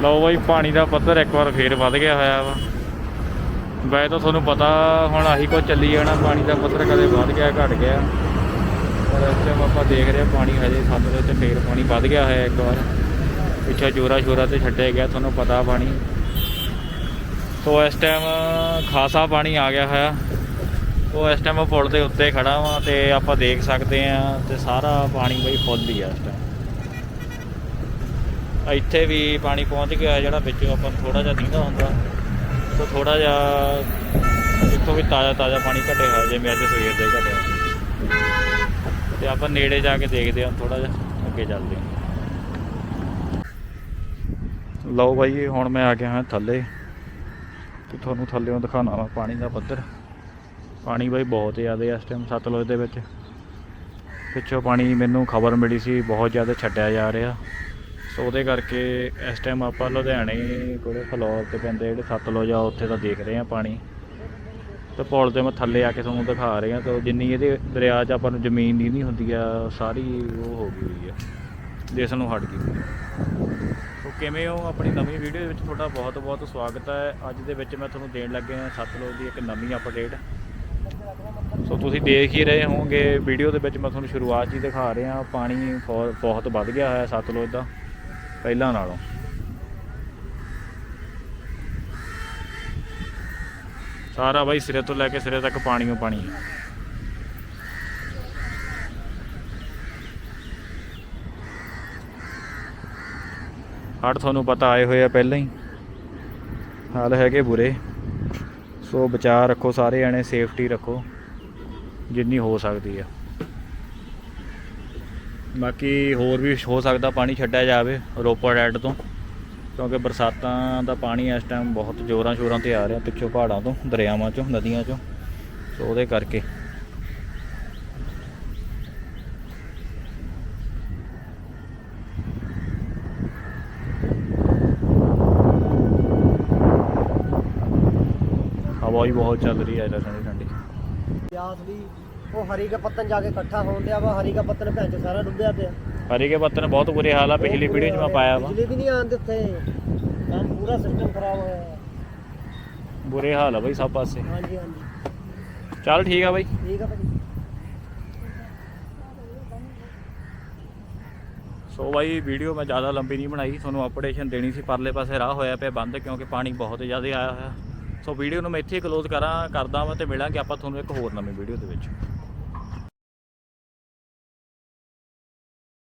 ਲਓ ਬਾਈ, ਪਾਣੀ ਦਾ ਪੱਧਰ ਇੱਕ ਵਾਰ ਫੇਰ ਵੱਧ ਗਿਆ ਹੋਇਆ ਵਾ। ਵੈਸੇ ਤਾਂ ਤੁਹਾਨੂੰ ਪਤਾ ਹੁਣ ਆਹੀ ਕੁਝ ਚੱਲੀ ਜਾਣਾ, ਪਾਣੀ ਦਾ ਪੱਧਰ ਕਦੇ ਵੱਧ ਗਿਆ, ਘਟ ਗਿਆ। ਪਰ ਇਸ ਟਾਈਮ ਆਪਾਂ ਦੇਖ ਰਹੇ ਹਾਂ ਪਾਣੀ ਹਜੇ ਸਤਲੁਜ ਤੇ ਫੇਰ ਪਾਣੀ ਵੱਧ ਗਿਆ ਹੋਇਆ ਇੱਕ ਵਾਰ। ਪਿੱਛੇ ਜੋਰਾ ਸ਼ੋਰਾ ਤੇ ਛੱਡਿਆ ਗਿਆ, ਤੁਹਾਨੂੰ ਪਤਾ ਪਾਣੀ। ਸੋ ਇਸ ਟਾਈਮ ਖਾਸਾ ਪਾਣੀ ਆ ਗਿਆ ਹੋਇਆ। ਉਹ ਇਸ ਟਾਈਮ ਪੁਲ ਦੇ ਉੱਤੇ ਖੜਾ ਵਾਂ ਤੇ ਆਪਾਂ ਦੇਖ ਸਕਦੇ ਆ ਤੇ ਸਾਰਾ ਪਾਣੀ ਬਈ ਫੁੱਲ ਹੀ ਆ ਇਸ ਟਾਈਮ ਇੱਥੇ ਵੀ ਪਾਣੀ ਪਹੁੰਚ ਗਿਆ, ਜਿਹੜਾ ਵਿੱਚੋਂ ਆਪਾਂ ਥੋੜਾ ਜਿਹਾ ਦਿੰਦਾ ਹੁੰਦਾ। ਤਾਂ ਥੋੜਾ ਜਿਹਾ ਇੱਥੋਂ ਵੀ ਤਾਜ਼ਾ ਤਾਜ਼ਾ ਪਾਣੀ ਘਟਿਆ ਹੋਇਆ, ਜਿਵੇਂ ਅੱਜ ਸਵੇਰ ਦਾ ਹੀ ਘਟਿਆ। ਤੇ ਆਪਾਂ ਨੇੜੇ ਜਾ ਕੇ ਦੇਖਦੇ ਹਾਂ ਥੋੜਾ ਜਿਹਾ ਅੱਗੇ ਚੱਲਦੇ ਹਾਂ। ਲਓ ਬਾਈ, ਹੁਣ ਮੈਂ ਆ ਗਿਆ ਹਾਂ ਥੱਲੇ। ਤੇ ਤੁਹਾਨੂੰ ਥੱਲੇੋਂ ਦਿਖਾਉਣਾ ਵਾ ਪਾਣੀ ਦਾ ਪੱਧਰ। ਪਾਣੀ ਬਾਈ ਬਹੁਤ ਜ਼ਿਆਦਾ ਇਸ ਟਾਈਮ ਸਤਲੁਜ ਦੇ ਵਿੱਚ। ਪਿੱਛੋਂ ਪਾਣੀ ਮੈਨੂੰ ਖਬਰ ਮਿਲੀ ਸੀ, ਬਹੁਤ ਜ਼ਿਆਦਾ ਛੱਡਿਆ ਜਾ ਰਿਹਾ। ਸੋ ਉਹਦੇ ਕਰਕੇ ਇਸ ਟਾਈਮ ਆਪਾਂ ਲੁਧਿਆਣੇ ਕੋਲੇ ਫਲੋਰ ਤੇ ਪੈਂਦੇ ਜਿਹੜੇ ਸਤਲੁਜ ਆ, ਉੱਥੇ ਤਾਂ ਦੇਖ ਰਹੇ ਆ ਪਾਣੀ। ਤੇ ਪੁਲ ਤੇ ਮੈਂ ਥੱਲੇ ਆ ਕੇ ਤੁਹਾਨੂੰ ਦਿਖਾ ਰਿਹਾ ਤੇ ਜਿੰਨੀ ਇਹਦੇ ਦਰਿਆ 'ਚ ਆਪਾਂ ਨੂੰ ਜ਼ਮੀਨ ਦੀ ਨਹੀਂ ਹੁੰਦੀ ਆ, ਸਾਰੀ ਉਹ ਹੋ ਗਈ ਹੋਈ ਆ। ਜਿਸ ਨੂੰ ਹਟ ਗਈ। ਸੋ ਕਿਵੇਂ ਹੋ ਆਪਣੀ ਨਵੀਂ ਵੀਡੀਓ ਦੇ ਵਿੱਚ? ਤੁਹਾਡਾ ਬਹੁਤ ਬਹੁਤ ਸਵਾਗਤ ਹੈ। ਅੱਜ ਦੇ ਵਿੱਚ ਮੈਂ ਤੁਹਾਨੂੰ ਦੇਣ ਲੱਗਿਆ ਸਤਲੁਜ ਦੀ ਇੱਕ ਨਵੀਂ ਅਪਡੇਟ ਸੋ ਤੁਸੀਂ ਦੇਖ ਹੀ ਰਹੇ ਹੋਵੋਗੇ ਵੀਡੀਓ ਦੇ ਵਿੱਚ ਮੈਂ ਤੁਹਾਨੂੰ ਸ਼ੁਰੂਆਤ ਹੀ ਦਿਖਾ ਰਿਹਾ। ਪਾਣੀ ਬਹੁਤ ਬਹੁਤ ਵੱਧ ਗਿਆ ਹੋਇਆ ਸਤਲੁਜ ਦਾ। ਪਹਿਲਾਂ ਨਾਲੋਂ। ਸਾਰਾ ਬਾਈ ਸਿਰੇ ਤੋਂ ਲੈ ਕੇ ਸਿਰੇ ਤੱਕ ਪਾਣੀ ਓ ਪਾਣੀ। ਹੈ ਹੜ ਤੁਹਾਨੂੰ ਪਤਾ ਆਏ ਹੋਏ ਆ ਪਹਿਲਾਂ ਹੀ। ਹਾਲ ਹੈਗੇ ਬੁਰੇ। ਸੋ ਬਚਾਅ ਰੱਖੋ ਸਾਰੇ ਜਣੇ, ਸੇਫਟੀ ਰੱਖੋ। ਜਿੰਨੀ ਹੋ ਸਕਦੀ ਆ। ਬਾਕੀ ਹੋਰ ਵੀ ਹੋ ਸਕਦਾ ਪਾਣੀ ਛੱਡਿਆ ਜਾਵੇ ਰੋਪੜ ਐਡ ਤੋਂ, ਕਿਉਂਕਿ ਬਰਸਾਤਾਂ ਦਾ ਪਾਣੀ ਇਸ ਟਾਈਮ ਬਹੁਤ ਜ਼ੋਰਾਂ ਸ਼ੋਰਾਂ ਤੇ ਆ ਰਿਹਾ ਪਿੱਛੋਂ ਪਹਾੜਾਂ ਤੋਂ, ਦਰਿਆਵਾਂ ਚੋਂ, ਨਦੀਆਂ ਚੋਂ, ਸੋ ਉਹਦੇ ਕਰਕੇ। ਹਵਾ ਵੀ ਬਹੁਤ ਚੱਲ ਰਹੀ ਹੈ ਇਹਦਾ ਠੰਡੀ ਠੰਡੀ ਪਿਆਸ ਵੀ ਉਹ ਹਰੀ ਕੇ ਪੱਤਨ ਜਾ ਕੇ ਇਕੱਠਾ ਹੋਣ ਡਿਆ ਵਾ ਹਰੀ ਕਾ ਪੱਤਨ ਭੈਣ ਚ ਸਾਰਾ ਡੁੱਬਿਆ ਪਿਆ। ਹਰੀ ਕੇ ਪੱਤਨ ਬਹੁਤ ਬੁਰੇ ਹਾਲ ਆ ਪਿਛਲੀ ਵੀਡੀਓ 'ਚ ਮੈਂ ਪਾਇਆ ਵਾ। ਬਿਜਲੀ ਵੀ ਨਹੀਂ ਆਉਂਦੀ ਉੱਥੇ ਕੰਮ ਪੂਰਾ ਸਿਸਟਮ ਖਰਾਬ ਹੋਇਆ। ਹੈ ਬੁਰੇ ਹਾਲ ਆ ਬਈ ਸਭ ਪਾਸੇ। ਹਾਂਜੀ ਹਾਂਜੀ। ਚੱਲ ਠੀਕ ਆ ਬਈ। ਠੀਕ ਆ ਭਾਜੀ। ਸੋ ਬਾਈ ਵੀਡੀਓ ਮੈਂ ਜ਼ਿਆਦਾ ਲੰਬੀ ਨਹੀਂ ਬਣਾਈ ਤੁਹਾਨੂੰ ਅਪਡੇਸ਼ਨ ਦੇਣੀ ਸੀ ਪਰਲੇ ਪਾਸੇ ਰਾਹ ਹੋਇਆ ਪਿਆ ਬੰਦ ਕਿਉਂਕਿ ਪਾਣੀ ਬਹੁਤ ਜ਼ਿਆਦਾ ਆਇਆ ਹੋਇਆ। ਸੋ ਵੀਡੀਓ ਨੂੰ ਮੈਂ ਇੱਥੇ ਕਲੋਜ਼ ਕਰਾਂ ਕਰਦਾ ਵਾਂ ਤੇ ਮਿਲਾਂਗੇ ਆਪਾਂ ਤੁਹਾਨੂੰ ਇੱਕ ਹੋਰ ਨਵੀਂ ਵੀਡੀਓ ਦੇ ਵਿੱਚ।